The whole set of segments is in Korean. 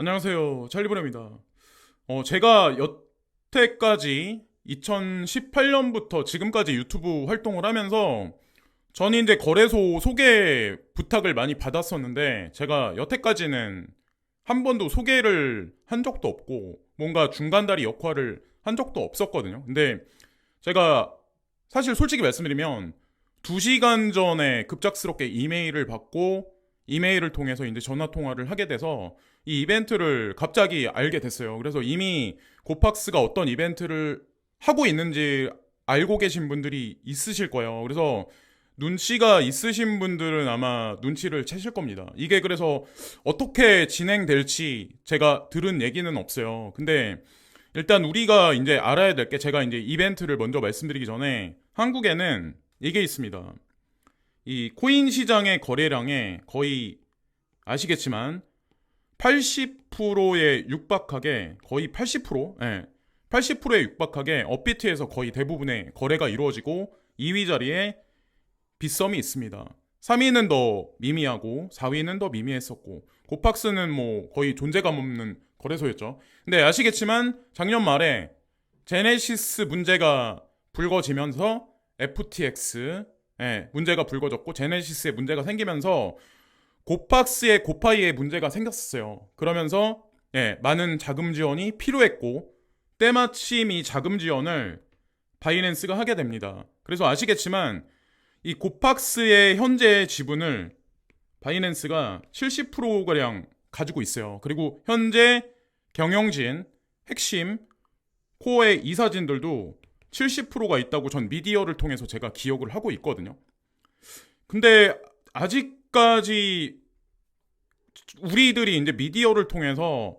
안녕하세요. 찰리브레입니다. 어, 제가 여태까지 2018년부터 지금까지 유튜브 활동을 하면서 저는 이제 거래소 소개 부탁을 많이 받았었는데 제가 여태까지는 한 번도 소개를 한 적도 없고 뭔가 중간다리 역할을 한 적도 없었거든요. 근데 제가 사실 솔직히 말씀드리면 2시간 전에 급작스럽게 이메일을 받고 이메일을 통해서 이제 전화 통화를 하게 돼서 이 이벤트를 갑자기 알게 됐어요. 그래서 이미 고팍스가 어떤 이벤트를 하고 있는지 알고 계신 분들이 있으실 거예요. 그래서 눈치가 있으신 분들은 아마 눈치를 채실 겁니다. 이게 그래서 어떻게 진행될지 제가 들은 얘기는 없어요. 근데 일단 우리가 이제 알아야 될 게 제가 이제 이벤트를 먼저 말씀드리기 전에 한국에는 이게 있습니다. 이 코인 시장의 거래량에 거의 아시겠지만 80%에 육박하게 거의 80%, 예. 80%에 육박하게 업비트에서 거의 대부분의 거래가 이루어지고 2위 자리에 빗썸이 있습니다. 3위는 더 미미하고 4위는 더 미미했었고 고팍스는 뭐 거의 존재감 없는 거래소였죠. 근데 아시겠지만 작년 말에 제네시스 문제가 불거지면서 FTX 예, 문제가 불거졌고 제네시스에 문제가 생기면서 고팍스의 고파이에 문제가 생겼었어요. 그러면서 예, 많은 자금 지원이 필요했고 때마침 이 자금 지원을 바이낸스가 하게 됩니다. 그래서 아시겠지만 이 고팍스의 현재 지분을 바이낸스가 70%가량 가지고 있어요. 그리고 현재 경영진, 핵심, 코어의 이사진들도 70%가 있다고 전 미디어를 통해서 제가 기억을 하고 있거든요. 근데 아직까지 우리들이 이제 미디어를 통해서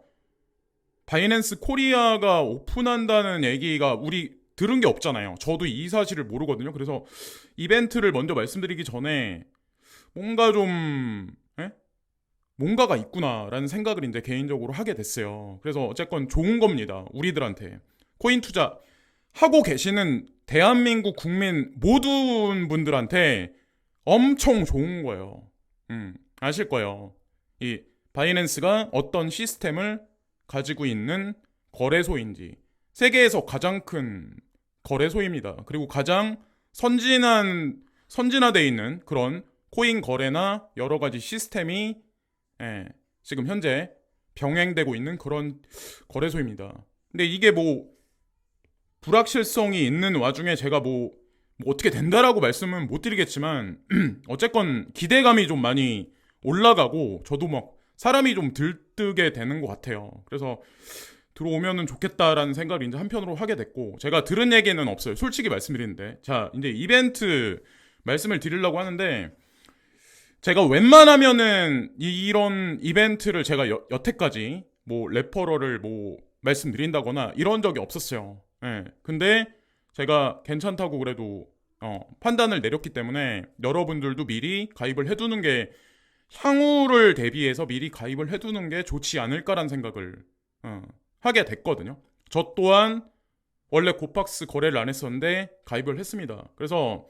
바이낸스 코리아가 오픈한다는 얘기가 우리 들은 게 없잖아요. 저도 이 사실을 모르거든요. 그래서 이벤트를 먼저 말씀드리기 전에 뭔가 좀 에? 뭔가가 있구나라는 생각을 이제 개인적으로 하게 됐어요. 그래서 어쨌건 좋은 겁니다. 우리들한테 코인 투자 하고 계시는 대한민국 국민 모든 분들한테 엄청 좋은 거예요. 음, 아실 거예요. 이 바이낸스가 어떤 시스템을 가지고 있는 거래소인지 세계에서 가장 큰 거래소입니다. 그리고 가장 선진한 선진화되어 있는 그런 코인 거래나 여러 가지 시스템이 예, 지금 현재 병행되고 있는 그런 거래소입니다. 근데 이게 뭐 불확실성이 있는 와중에 제가 뭐, 뭐 어떻게 된다라고 말씀은 못 드리겠지만 어쨌건 기대감이 좀 많이 올라가고 저도 막 사람이 좀 들뜨게 되는 것 같아요. 그래서 들어오면은 좋겠다라는 생각을 이제 한편으로 하게 됐고 제가 들은 얘기는 없어요. 솔직히 말씀드리는데 자 이제 이벤트 말씀을 드리려고 하는데 제가 웬만하면은 이런 이벤트를 제가 여, 여태까지 뭐 레퍼럴을 뭐 말씀드린다거나 이런 적이 없었어요. 예. 근데 제가 괜찮다고 그래도 어, 판단을 내렸기 때문에 여러분들도 미리 가입을 해두는 게 향후를 대비해서 미리 가입을 해두는 게 좋지 않을까라는 생각을 어, 하게 됐거든요. 저 또한 원래 고팍스 거래를 안 했었는데 가입을 했습니다. 그래서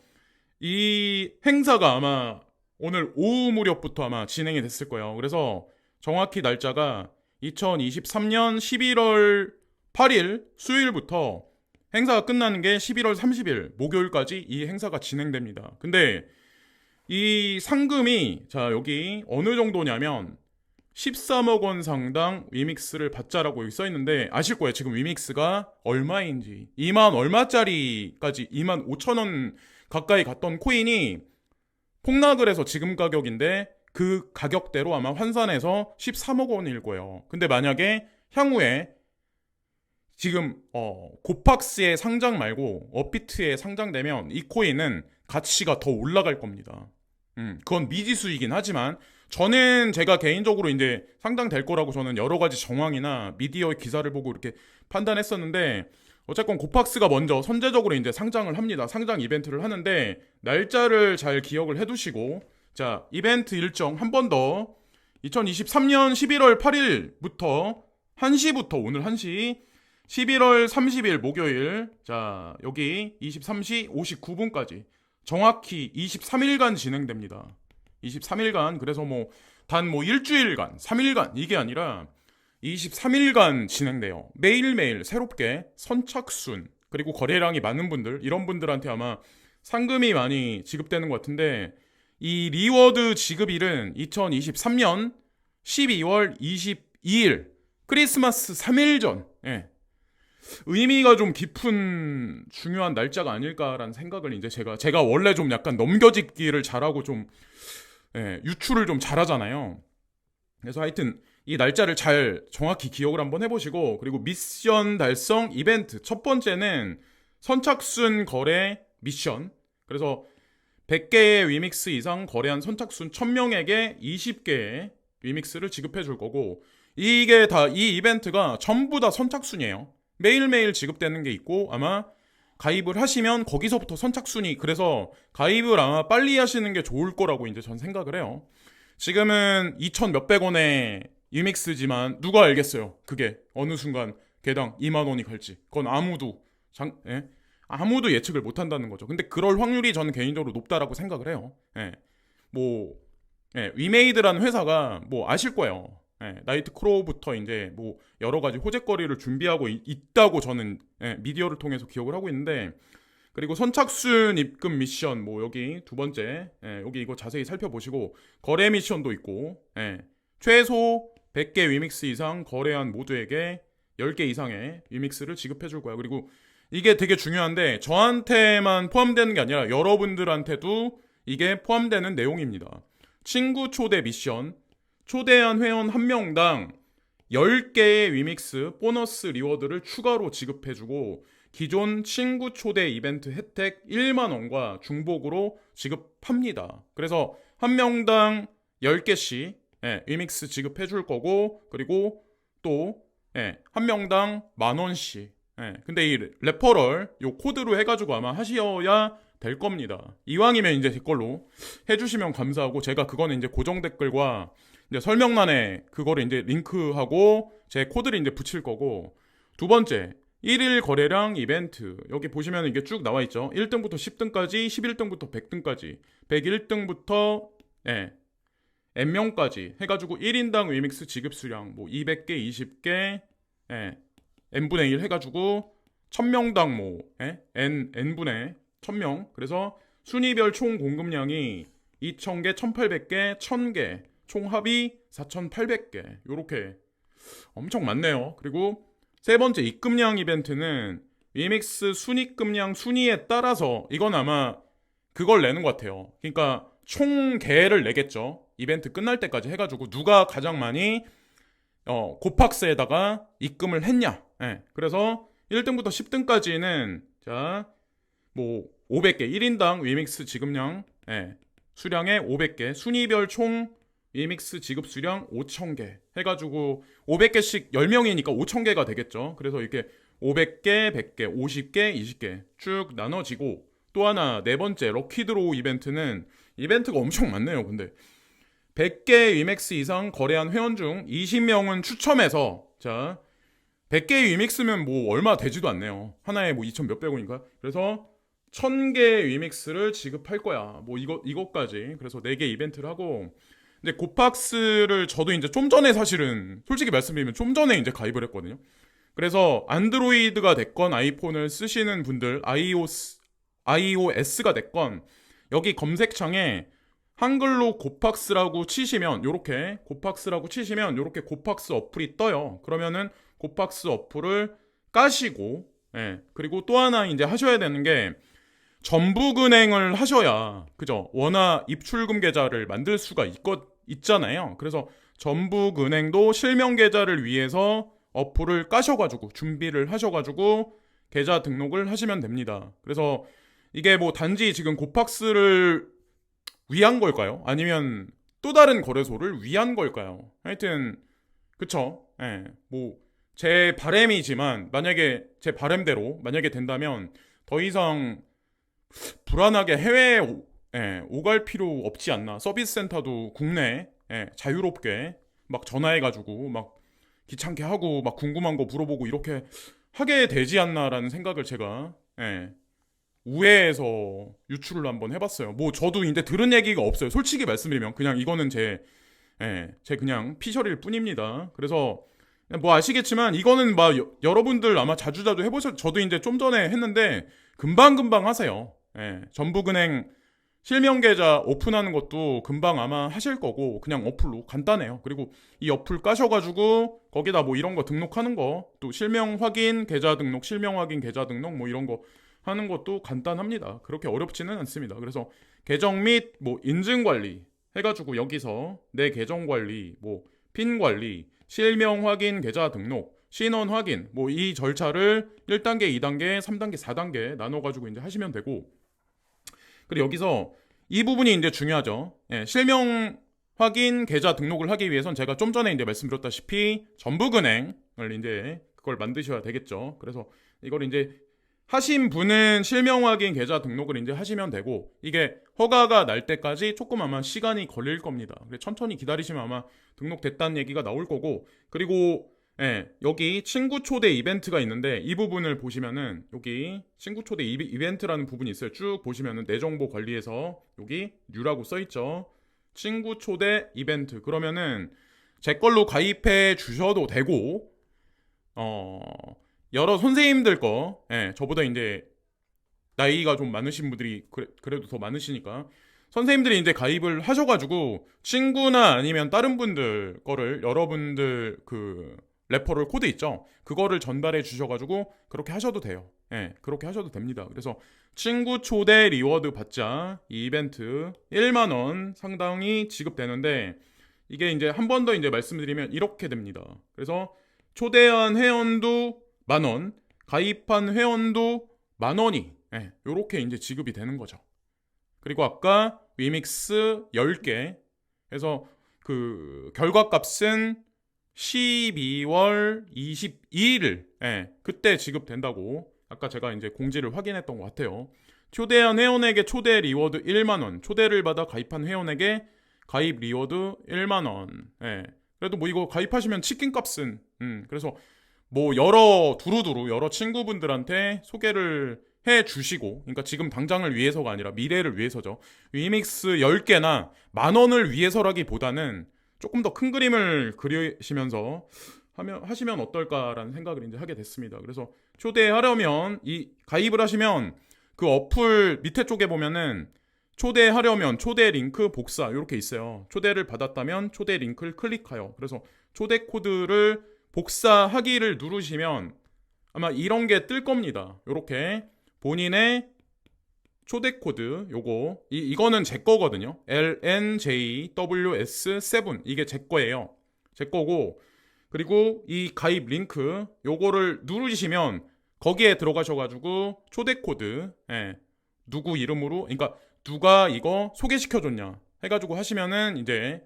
이 행사가 아마 오늘 오후 무렵부터 아마 진행이 됐을 거예요. 그래서 정확히 날짜가 2023년 11월 8일 수요일부터 행사가 끝나는 게 11월 30일 목요일까지 이 행사가 진행됩니다. 근데 이 상금이 자 여기 어느 정도냐면 13억 원 상당 위믹스를 받자라고 여기 써 있는데 아실 거예요. 지금 위믹스가 얼마인지 2만 얼마짜리까지 2만 5천 원 가까이 갔던 코인이 폭락을 해서 지금 가격인데 그 가격대로 아마 환산해서 13억 원일 거예요. 근데 만약에 향후에 지금 어, 고팍스의 상장 말고 업비트에 상장되면 이 코인은 가치가 더 올라갈 겁니다. 음, 그건 미지수이긴 하지만 저는 제가 개인적으로 이제 상장될 거라고 저는 여러 가지 정황이나 미디어 기사를 보고 이렇게 판단했었는데 어쨌건 고팍스가 먼저 선제적으로 이제 상장을 합니다. 상장 이벤트를 하는데 날짜를 잘 기억을 해두시고 자 이벤트 일정 한 번 더 2023년 11월 8일부터 1시부터 오늘 1시 11월 30일 목요일 자 여기 23시 59분까지 정확히 23일간 진행됩니다. 23일간 그래서 뭐단뭐 일주일간 3일간 이게 아니라 23일간 진행돼요. 매일매일 새롭게 선착순 그리고 거래량이 많은 분들 이런 분들한테 아마 상금이 많이 지급되는 것 같은데 이 리워드 지급일은 2023년 12월 22일 크리스마스 3일 전. 예. 의미가 좀 깊은 중요한 날짜가 아닐까라는 생각을 이제 제가 제가 원래 좀 약간 넘겨짓기를 잘하고 좀 예, 유출을 좀 잘하잖아요. 그래서 하여튼 이 날짜를 잘 정확히 기억을 한번 해보시고 그리고 미션 달성 이벤트 첫 번째는 선착순 거래 미션 그래서 100개의 위믹스 이상 거래한 선착순 1000명에게 20개의 위믹스를 지급해 줄 거고 이게 다 이 이벤트가 전부 다 선착순이에요. 매일매일 지급되는 게 있고 아마 가입을 하시면 거기서부터 선착순이 그래서 가입을 아마 빨리 하시는 게 좋을 거라고 이제 전 생각을 해요. 지금은 2천 몇백 원의 유믹스지만 누가 알겠어요. 그게 어느 순간 개당 2만 원이 갈지. 그건 아무도 장, 예? 아무도 예측을 못 한다는 거죠. 근데 그럴 확률이 저는 개인적으로 높다라고 생각을 해요. 예. 뭐 예, 위메이드라는 회사가 뭐 아실 거예요. 예, 나이트 크로우부터 이제 뭐 여러 가지 호재거리를 준비하고 이- 있다고 저는 예, 미디어를 통해서 기억을 하고 있는데 그리고 선착순 입금 미션 뭐 여기 두 번째 예, 여기 이거 자세히 살펴보시고 거래 미션도 있고 예, 최소 100개 위믹스 이상 거래한 모두에게 10개 이상의 위믹스를 지급해 줄 거야. 그리고 이게 되게 중요한데 저한테만 포함되는 게 아니라 여러분들한테도 이게 포함되는 내용입니다. 친구 초대 미션 초대한 회원 한 명당 10개의 위믹스 보너스 리워드를 추가로 지급해주고 기존 친구 초대 이벤트 혜택 1만 원과 중복으로 지급합니다. 그래서 한 명당 10개씩 예, 위믹스 지급해 줄 거고 그리고 또 예, 한 명당 만 원씩. 예, 근데 이 레퍼럴 요 코드로 해가지고 아마 하셔야 될 겁니다. 이왕이면 이제 댓글로 해주시면 감사하고 제가 그거는 이제 고정 댓글과 이제 설명란에 그거를 이제 링크하고 제 코드를 이제 붙일 거고 두 번째 1일 거래량 이벤트 여기 보시면 이게 쭉 나와 있죠. 1등부터 10등까지 11등부터 100등까지 101등부터 예. N명까지 해가지고 1인당 위믹스 지급 수량 뭐 200개, 20개, 예, n분의 1 해가지고 1000명당 뭐 예? n n분의 1000명 그래서 순위별 총 공급량이 2000개, 1800개, 1000개 총 합이 4800개 요렇게 엄청 많네요. 그리고 세 번째 입금량 이벤트는 위믹스 순위급량 순위에 따라서 이건 아마 그걸 내는 것 같아요. 그러니까 총 개를 내겠죠. 이벤트 끝날 때까지 해가지고 누가 가장 많이 어, 고팍스에다가 입금을 했냐. 예. 그래서 1등부터 10등까지는 자, 뭐 500개 1인당 위믹스 지급량 예. 수량의 500개 순위별 총 위믹스 지급 수량 5,000개 해가지고 500개씩 10명이니까 5,000개가 되겠죠. 그래서 이렇게 500개, 100개, 50개, 20개 쭉 나눠지고 또 하나 네 번째 럭키드로우 이벤트는 이벤트가 엄청 많네요. 근데 100개 위맥스 이상 거래한 회원 중 20명은 추첨해서 자 100개 위믹스면 뭐 얼마 되지도 않네요. 하나에 뭐 2천 몇백 원인가? 그래서 1000개 위믹스를 지급할 거야. 뭐 이거 이것까지. 그래서 4개 이벤트를 하고 근데 고팍스를 저도 이제 좀 전에 사실은 솔직히 말씀드리면 좀 전에 이제 가입을 했거든요. 그래서 안드로이드가 됐건 아이폰을 쓰시는 분들 iOS iOS가 됐건 여기 검색창에 한글로 고팍스라고 치시면 요렇게 고팍스라고 치시면 요렇게 고팍스 어플이 떠요. 그러면은 고팍스 어플을 까시고 예. 그리고 또 하나 이제 하셔야 되는 게 전북은행을 하셔야 그죠? 원화 입출금 계좌를 만들 수가 있거, 있잖아요. 그래서 전북은행도 실명 계좌를 위해서 어플을 까셔가지고 준비를 하셔가지고 계좌 등록을 하시면 됩니다. 그래서 이게 뭐 단지 지금 고팍스를 위한 걸까요? 아니면 또 다른 거래소를 위한 걸까요? 하여튼 그쵸? 예. 뭐 제 바램이지만 만약에 제 바램대로 만약에 된다면 더 이상 불안하게 해외에 오, 예, 오갈 필요 없지 않나. 서비스 센터도 국내 예, 자유롭게 막 전화해가지고 막 귀찮게 하고 막 궁금한 거 물어보고 이렇게 하게 되지 않나라는 생각을 제가 예, 우회해서 유출을 한번 해봤어요. 뭐 저도 이제 들은 얘기가 없어요. 솔직히 말씀드리면 그냥 이거는 제, 예, 제 그냥 피셜일 뿐입니다. 그래서 뭐 아시겠지만 이거는 막 여, 여러분들 아마 자주자주 해보셨 저도 이제 좀 전에 했는데 금방 금방 하세요. 예, 전북은행 실명 계좌 오픈하는 것도 금방 아마 하실 거고 그냥 어플로 간단해요. 그리고 이 어플 까셔가지고 거기다 뭐 이런 거 등록하는 거 또 실명 확인 계좌 등록, 실명 확인 계좌 등록 뭐 이런 거 하는 것도 간단합니다. 그렇게 어렵지는 않습니다. 그래서 계정 및 뭐 인증 관리 해가지고 여기서 내 계정 관리, 뭐 핀 관리, 실명 확인 계좌 등록, 신원 확인 뭐 이 절차를 1단계, 2단계, 3단계, 4단계 나눠 가지고 이제 하시면 되고 그리고 여기서 이 부분이 이제 중요하죠. 예, 실명 확인 계좌 등록을 하기 위해선 제가 좀 전에 이제 말씀드렸다시피 전북은행을 이제 그걸 만드셔야 되겠죠. 그래서 이걸 이제 하신 분은 실명 확인 계좌 등록을 이제 하시면 되고 이게 허가가 날 때까지 조금 아마 시간이 걸릴 겁니다. 천천히 기다리시면 아마 등록됐다는 얘기가 나올 거고 그리고 예, 여기 친구 초대 이벤트가 있는데 이 부분을 보시면은 여기 친구 초대 이벤트라는 부분이 있어요. 쭉 보시면은 내 정보 관리에서 여기 뉴라고 써 있죠. 친구 초대 이벤트. 그러면은 제 걸로 가입해 주셔도 되고 어 여러 선생님들 거 예, 저보다 이제 나이가 좀 많으신 분들이 그래, 그래도 더 많으시니까 선생님들이 이제 가입을 하셔가지고 친구나 아니면 다른 분들 거를 여러분들 그 레퍼럴 코드 있죠. 그거를 전달해 주셔가지고 그렇게 하셔도 돼요. 예, 그렇게 하셔도 됩니다. 그래서 친구 초대 리워드 받자 이 이벤트 1만 원 상당히 지급되는데 이게 이제 한 번 더 이제 말씀드리면 이렇게 됩니다. 그래서 초대한 회원도 만 원, 가입한 회원도 만 원이 예, 요렇게 이제 지급이 되는 거죠. 그리고 아까 위믹스 10개 해서 그 결과값은 12월 22일 예, 그때 지급된다고 아까 제가 이제 공지를 확인했던 것 같아요. 초대한 회원에게 초대 리워드 1만 원, 초대를 받아 가입한 회원에게 가입 리워드 1만 원. 예. 그래도 뭐 이거 가입하시면 치킨 값은 음, 그래서 뭐 여러 두루두루 여러 친구분들한테 소개를 해 주시고 그러니까 지금 당장을 위해서가 아니라 미래를 위해서죠. 위믹스 10개나 만 원을 위해서라기보다는 조금 더 큰 그림을 그리시면서 하면 하시면 어떨까라는 생각을 이제 하게 됐습니다. 그래서 초대하려면 이 가입을 하시면 그 어플 밑에 쪽에 보면은 초대하려면 초대 링크 복사 이렇게 있어요. 초대를 받았다면 초대 링크를 클릭하여 그래서 초대 코드를 복사하기를 누르시면 아마 이런 게 뜰 겁니다. 이렇게 본인의 초대 코드 요거 이 이거는 제 거거든요. LNJWS7 이게 제 거예요. 제 거고 그리고 이 가입 링크 요거를 누르시면 거기에 들어가셔 가지고 초대 코드 예. 누구 이름으로 그러니까 누가 이거 소개시켜 줬냐 해 가지고 하시면은 이제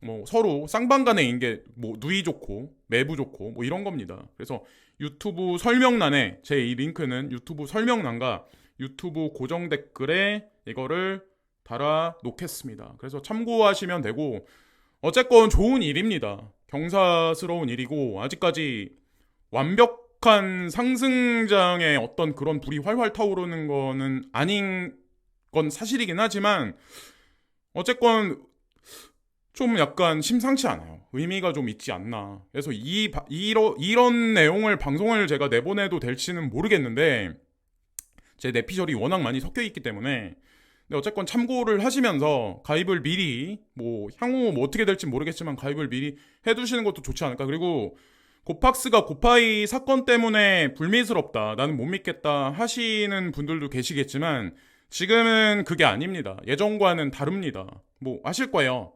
뭐 서로 쌍방간에 인게 뭐 누이 좋고 매부 좋고 뭐 이런 겁니다. 그래서 유튜브 설명란에 제 이 링크는 유튜브 설명란과 유튜브 고정 댓글에 이거를 달아 놓겠습니다. 그래서 참고하시면 되고 어쨌건 좋은 일입니다. 경사스러운 일이고 아직까지 완벽한 상승장의 어떤 그런 불이 활활 타오르는 거는 아닌 건 사실이긴 하지만 어쨌건 좀 약간 심상치 않아요. 의미가 좀 있지 않나. 그래서 이 바- 이러, 이런 내용을 방송을 제가 내보내도 될지는 모르겠는데 제 내피셜이 워낙 많이 섞여 있기 때문에 근데 어쨌건 참고를 하시면서 가입을 미리 뭐 향후 뭐 어떻게 될지 모르겠지만 가입을 미리 해두시는 것도 좋지 않을까. 그리고 고팍스가 고파이 사건 때문에 불미스럽다. 나는 못 믿겠다 하시는 분들도 계시겠지만 지금은 그게 아닙니다. 예전과는 다릅니다. 뭐 아실 거예요.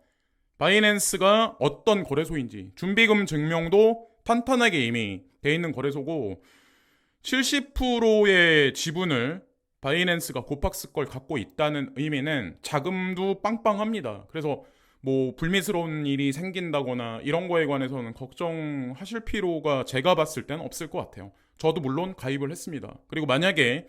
바이낸스가 어떤 거래소인지 준비금 증명도 탄탄하게 이미 돼 있는 거래소고 70%의 지분을 바이낸스가 고팍스 걸 갖고 있다는 의미는 자금도 빵빵합니다. 그래서 뭐 불미스러운 일이 생긴다거나 이런 거에 관해서는 걱정하실 필요가 제가 봤을 땐 없을 것 같아요. 저도 물론 가입을 했습니다. 그리고 만약에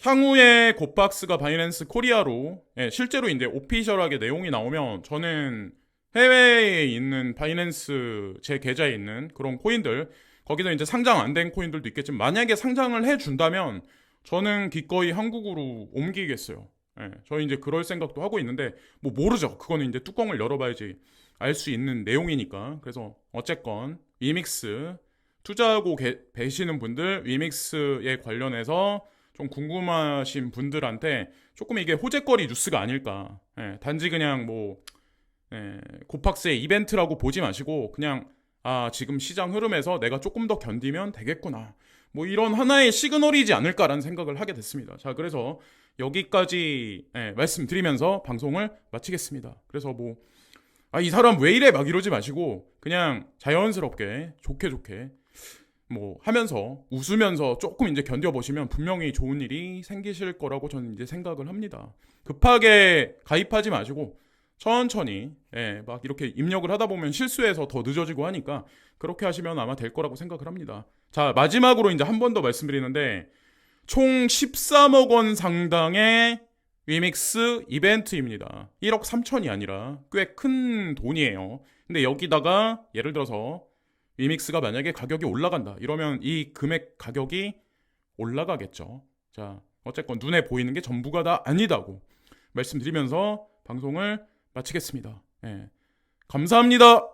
향후에 고박스가 바이낸스 코리아로 예, 실제로 이제 오피셜하게 내용이 나오면 저는 해외에 있는 바이낸스 제 계좌에 있는 그런 코인들 거기서 이제 상장 안 된 코인들도 있겠지만 만약에 상장을 해 준다면 저는 기꺼이 한국으로 옮기겠어요. 예, 저희 이제 그럴 생각도 하고 있는데 뭐 모르죠. 그거는 이제 뚜껑을 열어봐야지 알 수 있는 내용이니까. 그래서 어쨌건 위믹스 투자하고 계, 계시는 분들 위믹스에 관련해서 좀 궁금하신 분들한테 조금 이게 호재거리 뉴스가 아닐까. 예, 단지 그냥 뭐 예, 고팍스의 이벤트라고 보지 마시고 그냥 아 지금 시장 흐름에서 내가 조금 더 견디면 되겠구나. 뭐 이런 하나의 시그널이지 않을까라는 생각을 하게 됐습니다. 자 그래서 여기까지 예, 말씀드리면서 방송을 마치겠습니다. 그래서 뭐 아, 이 사람 왜 이래 막 이러지 마시고 그냥 자연스럽게 좋게 좋게 뭐 하면서 웃으면서 조금 이제 견뎌보시면 분명히 좋은 일이 생기실 거라고 저는 이제 생각을 합니다. 급하게 가입하지 마시고 천천히 예, 막 이렇게 입력을 하다 보면 실수해서 더 늦어지고 하니까 그렇게 하시면 아마 될 거라고 생각을 합니다. 자 마지막으로 이제 한 번 더 말씀드리는데 총 13억 원 상당의 위믹스 이벤트입니다. 1억 3천이 아니라 꽤 큰 돈이에요. 근데 여기다가 예를 들어서 위믹스가 만약에 가격이 올라간다. 이러면 이 금액 가격이 올라가겠죠. 자, 어쨌건 눈에 보이는 게 전부가 다 아니다고 말씀드리면서 방송을 마치겠습니다. 예. 감사합니다.